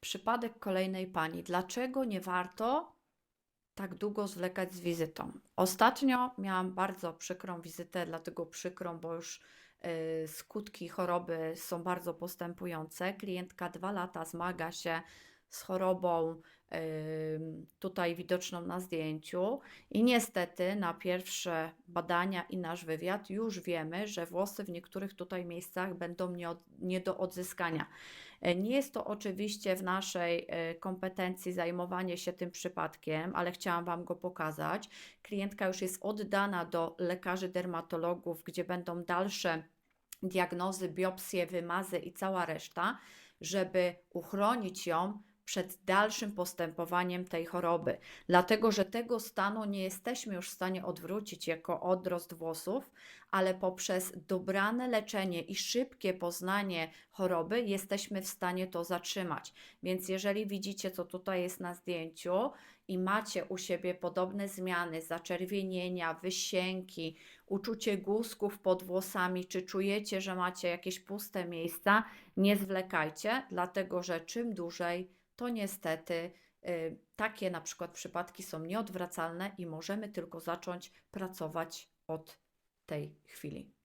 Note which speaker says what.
Speaker 1: przypadek kolejnej pani. Dlaczego nie warto tak długo zwlekać z wizytą? Ostatnio miałam bardzo przykrą wizytę, dlatego przykrą, bo już y, skutki choroby są bardzo postępujące. Klientka dwa lata zmaga się z chorobą tutaj widoczną na zdjęciu i niestety na pierwsze badania i nasz wywiad już wiemy, że włosy w niektórych tutaj miejscach będą nie, nie do odzyskania. E, Nie jest to oczywiście w naszej e, kompetencji zajmowanie się tym przypadkiem, ale chciałam Wam go pokazać. Klientka już jest oddana do lekarzy dermatologów, gdzie będą dalsze diagnozy, biopsje, wymazy i cała reszta, żeby uchronić ją przed dalszym postępowaniem tej choroby. Dlatego, że tego stanu nie jesteśmy już w stanie odwrócić jako odrost włosów, ale poprzez dobrane leczenie i szybkie poznanie choroby jesteśmy w stanie to zatrzymać. Więc jeżeli widzicie, co tutaj jest na zdjęciu i macie u siebie podobne zmiany, zaczerwienienia, wysięki, uczucie guzków pod włosami, czy czujecie, że macie jakieś puste miejsca, nie zwlekajcie, dlatego że czym dłużej, to niestety y, takie na przykład przypadki są nieodwracalne i możemy tylko zacząć pracować od tej chwili.